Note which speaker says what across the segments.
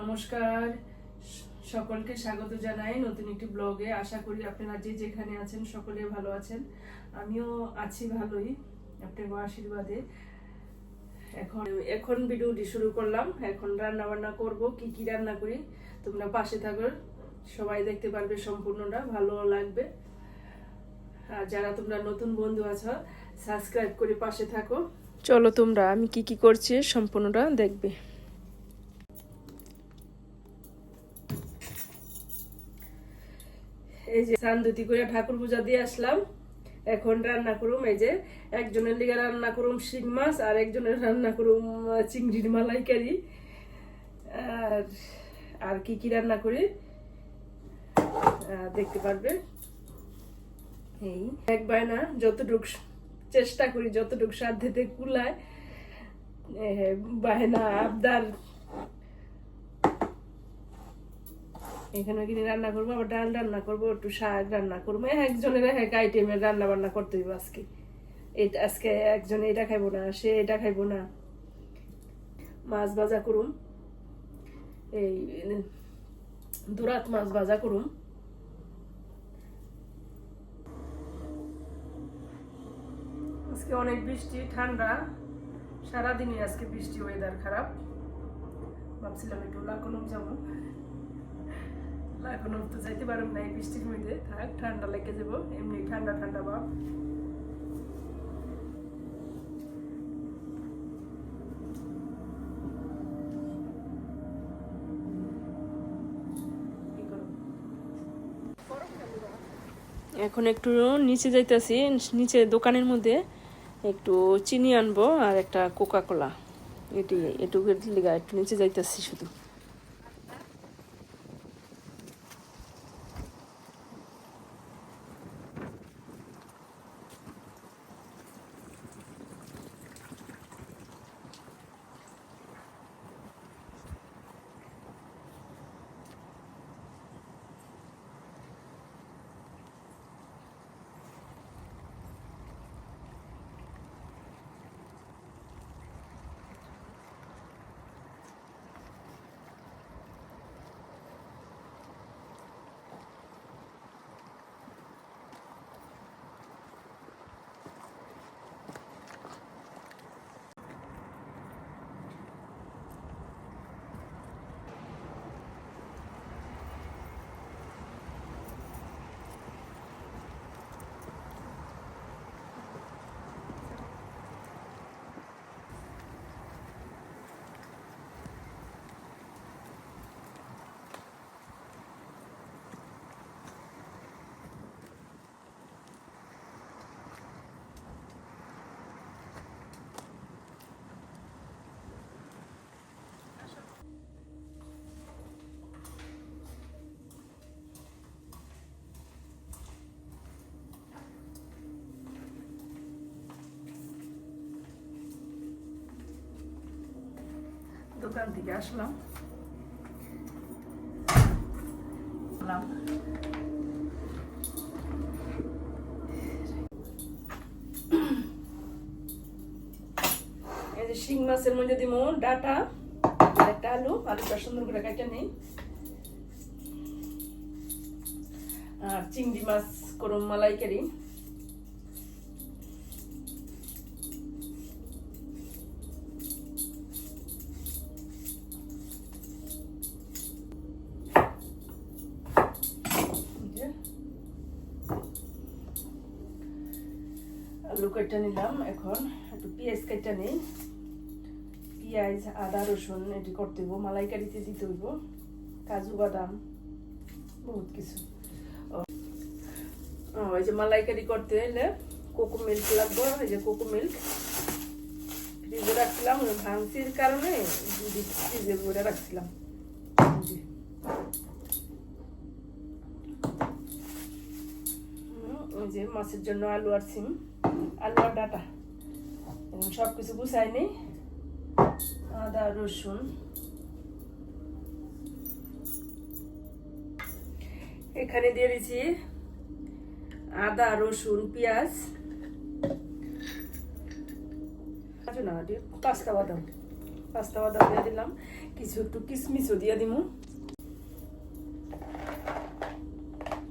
Speaker 1: নমস্কার। সকলকে স্বাগত জানাই নতুন একটি ব্লগে। আশা করি আপনারা যে যেখানে আছেন সকলে ভালো আছেন। আমিও আছি ভালোই, আপনার আশীর্বাদে। এখন এখন ভিডিওটি শুরু করলাম। এখন রান্না বান্না করব, কি কি রান্না করি, তোমরা পাশে থাকো। সবাই দেখতে পারবে সম্পূর্ণটা, ভালো লাগবে। আর যারা তোমরা নতুন বন্ধু আছো, সাবস্ক্রাইব করে পাশে থাকো। চলো তোমরা, আমি কি কি করছি, সম্পূর্ণটা দেখবে। এই যে চান্দুতি করে ঠাকুর পূজা দিয়ে আসলাম। এখন রান্না করুম, এই যে একজনের লিগে রান্না করুম শিং মাছ আর একজনের রান্না করুম চিংড়ির মালাইকারি। আর আর কি কি রান্না করি? দেখতে পারবে? এই, এক বায়না যতটুক চেষ্টা করি, যতটুক সাধ্যতে কুলায় বায়না, আবদার এখানে কিনে রান্না করব? আবার ডাল রান্না করব, একটু শাক রান্না করব। একজনের এক আইটেমের রান্না বান্না করতে হইব আজকে। এটা আজকে একজন এটা খাইবো না, সে এটা খাইবো না। মাছ ভাজা করুম। এই দুরাত মাছ ভাজা করুম। আজকে অনেক বৃষ্টি, ঠান্ডা। সারাদিনই আজকে বৃষ্টি ওয়েদার খারাপ। ভাবছিলাম একটু লাকনম যাব। লাকনম তো যাইতে পারব না এই বৃষ্টির মধ্যে। থাক, ঠান্ডা লেগে যাব, এমনি ঠান্ডা ঠান্ডা ভাব এখন একটু নিচে যাইতেছি, নিচে দোকানের মধ্যে একটু চিনি আনব আর একটা কোকা কোলা এটি এটুকু লিগা একটু নিচে যাইতেছি শুধু। দোকান থেকে আসলাম। এই যে শিং মাছের মধ্যে দিব ডাটা, একটা আলু, আলুটা সুন্দর করে কাটা নেই। আর চিংড়ি মাছ করুম মালাইকারি। আলু কেটে নিলাম এখন। একটু পেঁয়াজ কেটে নেই। পেঁয়াজ আদা রসুন এটি করতে হইব। মালাইকারিতে দিতে হইব। কাজু বাদাম বহুত কিছু। ও ও, যে মালাইকারি করতে হলে কোকো মিল্ক লাগবে। এই যে কোকো মিল্ক। ফ্রিজে রাখছিলাম ওই ভাঙচির কারণে ফ্রিজে ভরে রাখছিলাম। ওই যে মাছের জন্য আলু আর সিম। আলু আর ডাটা। এবং সব কিছু গুছাই নেই। আদা, রসুন। এখানে দিয়ে দিচ্ছি আদা, রসুন, পেঁয়াজ। আছে না পাঁচটা বাদাম। পাস্তা বাদাম দিয়ে দিলাম। কিছু একটু কিশমিশও দিয়ে দিমু।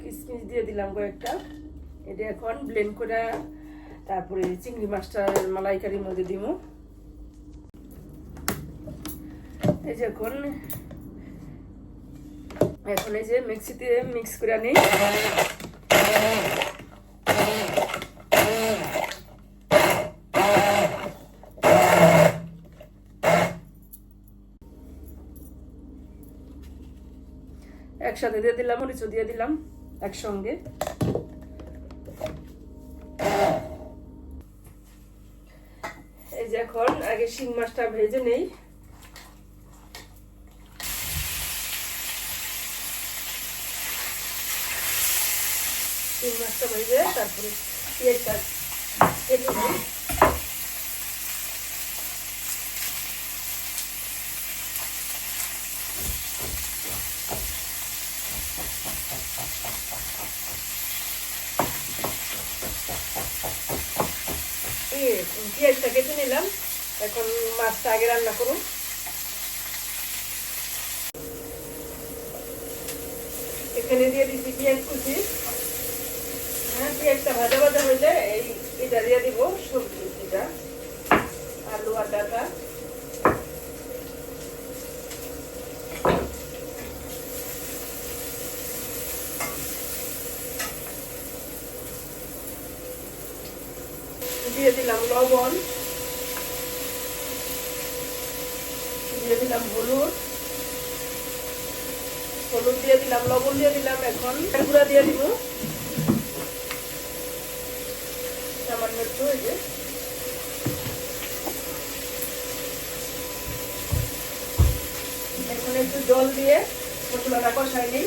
Speaker 1: কিশমিশ দিয়ে দিলাম কয়েকটা। এটা এখন ব্লেন্ড করে তারপরে চিংড়ি মাছটার মালাইকারির মধ্যে দিমু। এই যে এখন এই যে মিক্সিতে মিক্স করে নিই। একসাথে দিয়ে দিলাম, মরিচও দিয়ে দিলাম একসঙ্গে। এখন, আগে শিং মাছটা ভেজে নেই। শিং মাছটা ভেজে তারপরে পেঁয়াজটা কেটে নিই। পেঁয়াজটা কেটে নিলাম। এখন মাছটা আগে রান্না করুন। এখানে দিয়ে দিচ্ছি পেঁয়াজ কুচি। হ্যাঁ পেঁয়াজটা ভাজা ভাজা হইলে এই এটা দিয়ে দিব সবজিটা আলু আর ডাটা দিয়ে দিলাম লবণ দিয়ে দিলাম হলুদ হলুদ দিয়ে দিলাম, লবণ দিয়ে দিলাম এখন। গুঁড়া দিয়ে দিব। সামান্য একটু, এই যে। এখন একটু জল দিয়ে মশলাটা কষাই নিই।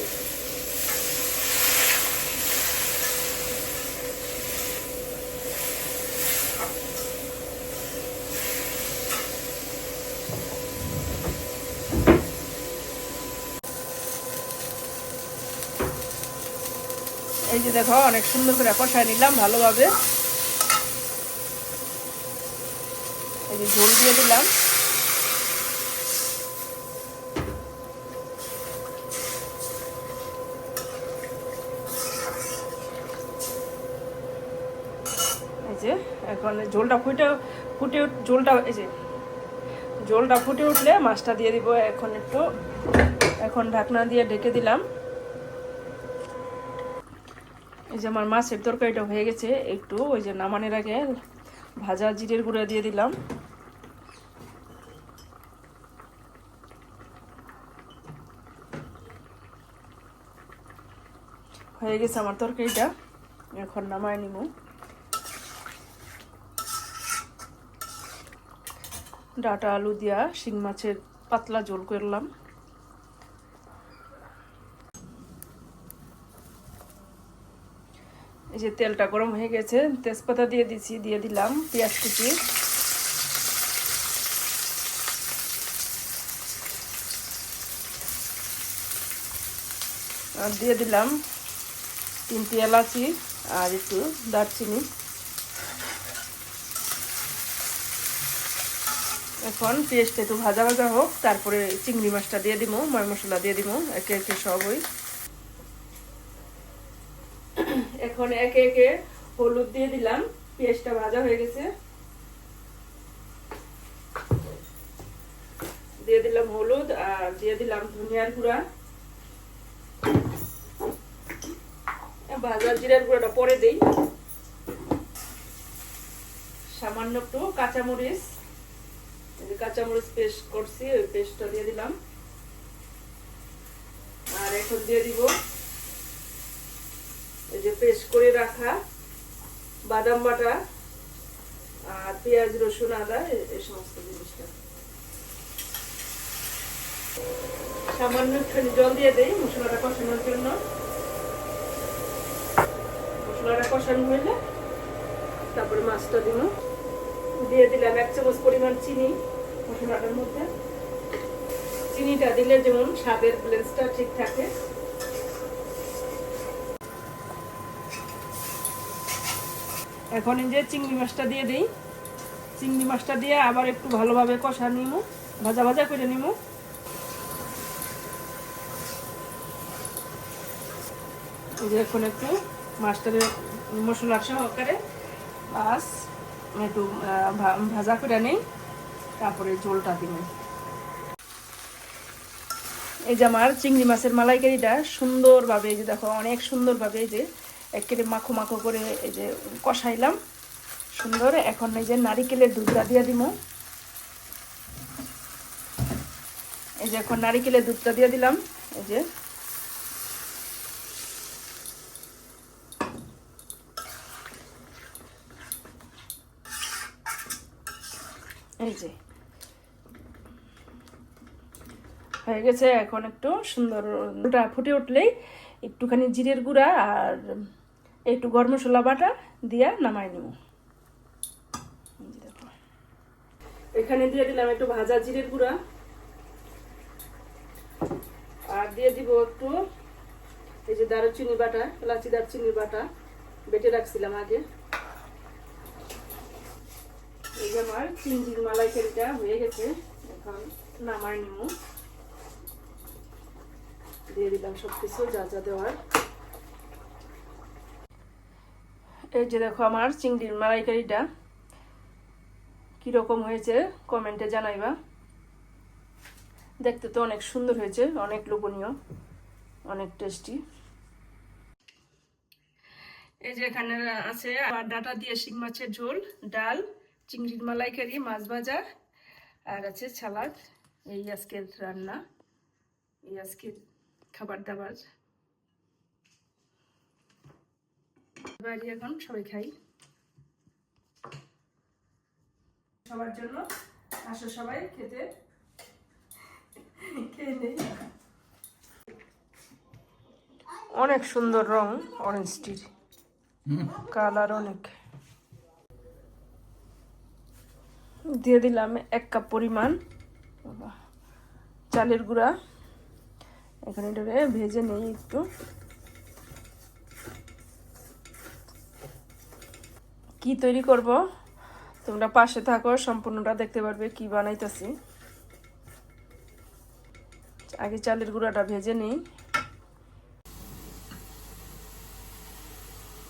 Speaker 1: দেখো, অনেক সুন্দর করে কষায় নিলাম ভালোভাবে। এই যে ঝোল দিয়ে দিলাম। এই যে, এখন ঝোলটা ফুটে ফুটে ঝোলটা, এই যে, ঝোলটা ফুটে উঠলে মাছটা দিয়ে দিব এখন একটু। এখন ঢাকনা দিয়ে ঢেকে দিলাম। এই যে আমার মাছের তরকারিটা হয়ে গেছে, একটু ওই যে নামানোর আগে ভাজা জিরের গুঁড়া দিয়ে দিলাম। হয়ে গেছে আমার তরকারিটা, এখন নামায় নিব। ডাটা, আলু দিয়া শিং মাছের পাতলা ঝোল করলাম। এই যে তেলটা গরম হয়ে গেছে, তেজপাতা দিয়ে দিছি, দিয়ে দিলাম, পেঁয়াজ কুচি। আর দিয়ে দিলাম তিনটি এলাচি আর একটু দারচিনি। এখন পেস্ট একটু ভাজা ভাজা হোক, তারপরে চিংড়ি মাছটা দিয়ে দিব ময় মশলা দিয়ে দিব, একে একে সবই। এখন একে একে হলুদ দিয়ে দিলাম, পেঁয়াজটা ভাজা হয়ে গেছে। দিয়ে দিলাম হলুদ আর দিয়ে দিলাম ধনিয়ার গুঁড়া। ভাজা জিরার গুঁড়াটা পরে দেই। সামান্য একটু কাঁচামরিচ। কাঁচামরিচ পেস্ট করছি, ওই পেস্টটা দিয়ে দিলাম। আর এখন দিয়ে দিব পেস্ট করে রাখা, বাদাম বাটা আর পেঁয়াজ, রসুন, আদা এই সমস্ত জিনিসটা। সামান্য একটুখানি জল দিয়ে দেই, মশলাটা কষানোর জন্য। মশলাটা কষানো হইলে তারপরে মাছটা দিব দিয়ে দিলাম এক চামচ পরিমাণ চিনি মশলাটার মধ্যে। চিনিটা দিলে যেমন স্বাদের ব্লেন্সটা ঠিক থাকে। এখন এই যে চিংড়ি মাছটা দিয়ে দিই। চিংড়ি মাছটা দিয়ে আবার একটু ভালোভাবে কষা নিব, ভাজা ভাজা করে নিব। এই যে এখন একটু মাছটারে মশলা সহকারে বাস একটু ভাজা করে নেই, তারপরে ঝোলটা দিব। এই যে আমার চিংড়ি মাছের মালাইকারিটা সুন্দরভাবে, এই যে দেখো অনেক সুন্দরভাবে এই যে একেবারে মাখো মাখো করে এই যে কষাইলাম। সুন্দর, এখন এই যে নারিকেলের দুধটা দিয়ে দিব এই যে এখন নারিকেলের দুধটা দিয়ে দিলাম, এই যে। এই যে। হয়ে গেছে এখন একটু সুন্দর ফুটে উঠলেই একটুখানি জিরের গুঁড়া আর একটু গরম মশলা বাটা দিয়া নামাই নিব। এখানে দিয়ে দিলাম একটু ভাজা জিরের গুঁড়া। আর দিয়ে দিব একটু এই যে দারুচিনি বাটা, এলাচি দারচিনি বাটা। বেটে রাখছিলাম আগে। এই যে আমার চিংড়ির মালাইকারিটা হয়ে গেছে। এখন নামাই নিব। দিয়ে দিলাম সব কিছু যা যা দেওয়ার। এই যে দেখো আমার চিংড়ির মালাইকারিটা কীরকম হয়েছে কমেন্টে জানাইবা। দেখতে তো অনেক সুন্দর হয়েছে, অনেক লোভনীয়, অনেক টেস্টি। এই যে এখানে আছে ডাটা দিয়ে শিং মাছের ঝোল, ডাল, চিংড়ির মালাইকারি, মাছ ভাজা, আর আছে সালাদ, এই আজকের রান্না, এই আজকের খাবার দাবার। বাড়ি এখন সবাই খাই। সবার জন্য আসো সবাই খেতে। খেয়ে নেই। অনেক সুন্দর রং অরেঞ্জটির কালার অনেক। দিয়ে দিলাম এক কাপ পরিমাণ চালের গুঁড়া। এখানে ভেজে নেই একটু। কি তৈরি করব? তোমরা পাশে থাকো, সম্পূর্ণটা দেখতে পারবে কি বানাইতেছি। আগে চালের গুঁড়াটা ভেজে নিই।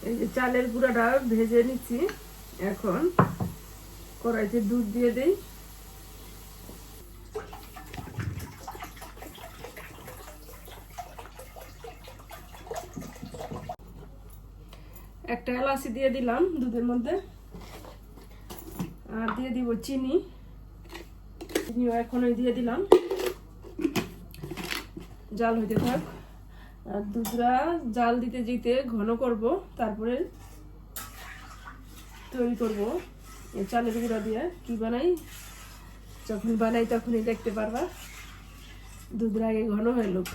Speaker 1: এই যে চালের গুঁড়াটা ভেজে নিচ্ছি। এখন কড়াইতে দুধ দিয়ে দেই। একটা এলাচি দিয়ে দিলাম দুধের মধ্যে। আর দিয়ে দিব চিনি। চিনিও এখনই দিয়ে দিলাম। জাল হইতে থাক। আর দুধরা জাল দিতে দিতে ঘন করব, তারপরে তৈরি করব। চালের গুঁড়া দিয়ে কি বানাই? যখন বানাই তখনই দেখতে পারবা। দুধরা আগে ঘন হয়ে লোক।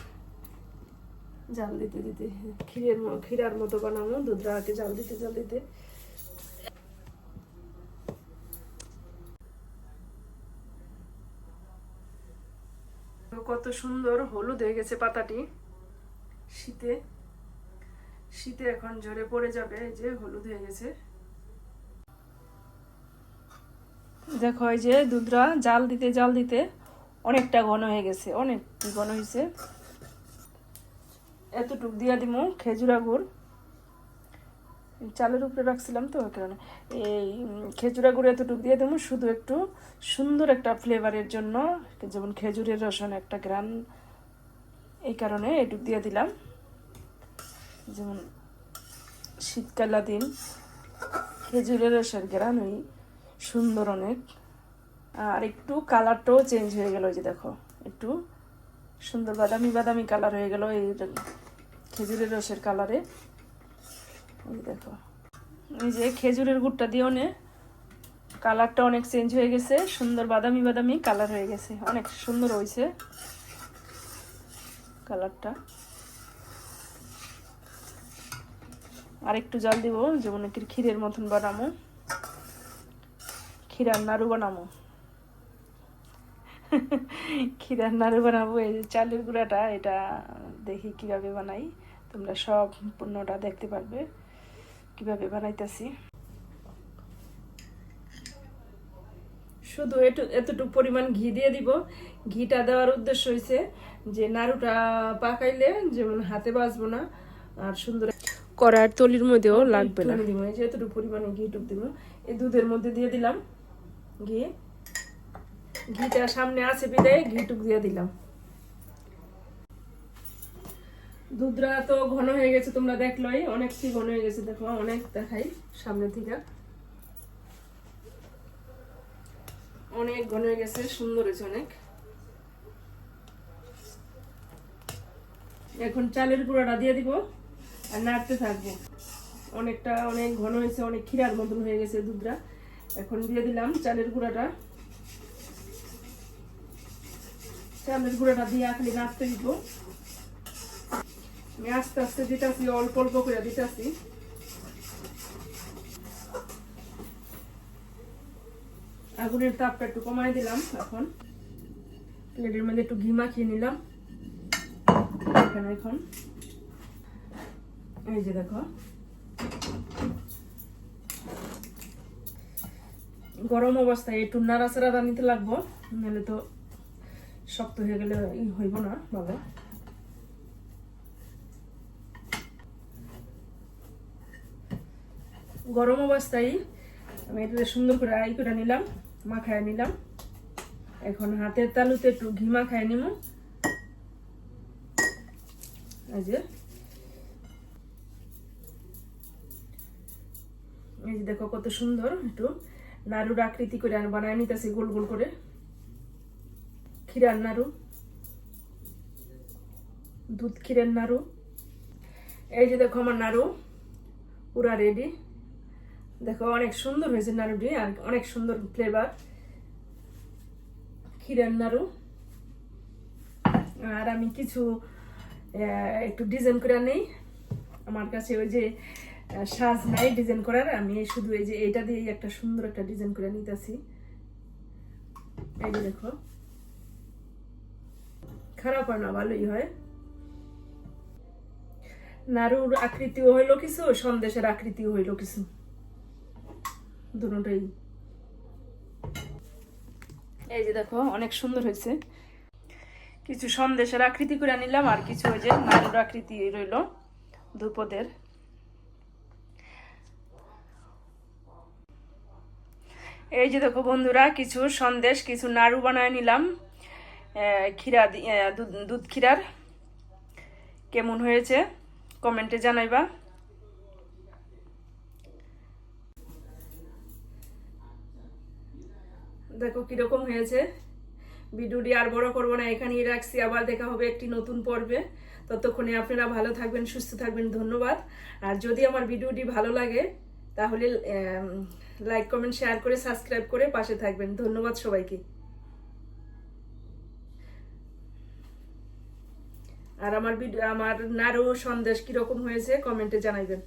Speaker 1: জাল দিতে দিতে। ক্ষীরের ক্ষীরার মতো আগে জাল দিতে জাল দিতে। কত সুন্দর হলুদ হয়ে গেছে পাতাটি। শীতে শীতে এখন ঝরে পড়ে যাবে যে হলুদ হয়ে গেছে। দেখো, এই যে দুধরা জাল দিতে জাল দিতে অনেকটা ঘন হয়ে গেছে, অনেক ঘন হয়েছে। এতটুক দিয়া দিমু, খেজুরা গুড়। চালের উপরে রাখছিলাম তো কারণে। এই খেজুরা গুড় এতটুক দিয়ে দেবো শুধু একটু সুন্দর একটা ফ্লেভারের জন্য, যেমন খেজুরের রসন একটা গ্রান, এই কারণে এটুক দিয়ে দিলাম। যেমন শীতকালা দিন খেজুরের রসের গ্রান ওই সুন্দর অনেক। আর একটু কালারটাও চেঞ্জ হয়ে গেল যে দেখো, একটু সুন্দর বাদামি বাদামি কালার হয়ে গেল এই খেজুরের রসের কালারে। দেখো। এই যে খেজুরের গুড়টা দিও নে। কালারটা অনেক চেঞ্জ হয়ে গেছে। সুন্দর বাদামি বাদামি কালার হয়ে গেছে। অনেক সুন্দর হয়েছে কালারটা। আর একটু জল দিব, যেমন একটু ক্ষীরের মতন বানামো ক্ষীরার নাড়ু বানামো ক্ষীরার নাড়ু বানাবো। এই যে চালের গুঁড়াটা, এটা দেখি কীভাবে বানাই। তোমরা সব পণ্যটা দেখতে পারবে কীভাবে বানাইতেছি। শুধু এতটুকু পরিমাণ ঘি দিয়ে দিব। ঘিটা দেওয়ার উদ্দেশ্য হয়েছে যে নাড়ুটা পাকাইলে যেমন হাতে বাঁচবো না আর সুন্দর
Speaker 2: করার তলির মধ্যেও লাগবে না।
Speaker 1: দিব। এই যে এতটুকু পরিমাণে ঘি টুক দিব। এই দুধের মধ্যে দিয়ে দিলাম ঘি। ঘিটা সামনে আছে বিদায় ঘি টুক দিয়ে দিলাম। দুধটা তো ঘন হয়ে গেছে, তোমরা দেখলোই। অনেকটি ঘন হয়ে গেছে, দেখো, অনেক দেখাই সামনে থেকে। অনেক ঘন হয়ে গেছে, সুন্দর হয়েছে অনেক। এখন চালের গুঁড়াটা দিয়ে দিব আর নাড়তে থাকব। অনেকটা অনেক ঘন হয়েছে, অনেক ক্ষীরার মতন হয়ে গেছে দুধটা এখন দিয়ে দিলাম চালের গুঁড়াটা। চালের গুঁড়াটা দিয়ে খালি নাড়তে দিব। আমি আস্তে আস্তে দিতেছি, অল্প অল্প করে দিতেছি। আগুনের তাপটা একটু কমাই দিলাম এখন। প্লেটের মধ্যে একটু ঘি মাখিয়ে নিলাম। এখানে এখন। এই যে দেখো। গরম অবস্থায় একটু নাড়াচাড়া নিতে লাগবো, নাহলে তো শক্ত হয়ে গেলে হইব না, ভালো। গরম অবস্থায় আমি এটাতে সুন্দর করে আই করে নিলাম, মাখায় নিলাম। এখন হাতের তালুতে একটু ঘি মাখায় নিব। এই যে। এই যে দেখো কত সুন্দর একটু নাড়ুর আকৃতি করে আর বানায় নিতেছি গোল গোল করে। ক্ষীরার নাড়ু। দুধ ক্ষীরের নাড়ু। এই যে দেখো আমার নাড়ু, পুরা রেডি দেখো, অনেক সুন্দর হয়েছে নাড়ুটি আর অনেক সুন্দর ফ্লেভার ক্ষীরের নাড়ু। আর আমি কিছু একটু ডিজাইন করে নেই আমার কাছে ওই যে সাজ নাই ডিজাইন করার, আমি শুধু এই যে এটা দিয়ে একটা সুন্দর একটা ডিজাইন করে নিতেছি। এই যে দেখো। খারাপ হয় না, ভালোই হয়। নাড়ুর আকৃতিও হইল কিছু, সন্দেশের আকৃতিও হইল কিছু। দুটোটাই এই যে দেখো, অনেক সুন্দর হয়েছে। কিছু সন্দেশের আকৃতি করে নিলাম, আর কিছু ওই যে নাড়ুর আকৃতি রইল দুপদের। এই যে দেখো বন্ধুরা, কিছু সন্দেশ, কিছু নাড়ু বানায় নিলাম। ক্ষীরা দুধ ক্ষীরার। কেমন হয়েছে? কমেন্টে জানাইবা। দেখো কীরকম হয়েছে। ভিডিওটি আর বড় করব না, এখানেই রাখছি। আবার দেখা হবে একটি নতুন পর্বে। ততক্ষণে আপনারা ভালো থাকবেন, সুস্থ থাকবেন, ধন্যবাদ। আর যদি আমার ভিডিওটি ভালো লাগে, তাহলে লাইক কমেন্ট শেয়ার করে সাবস্ক্রাইব করে পাশে থাকবেন। ধন্যবাদ সবাইকে। আর আমার আমার নাড়ু সন্দেশ কীরকম হয়েছে কমেন্টে জানাইবেন।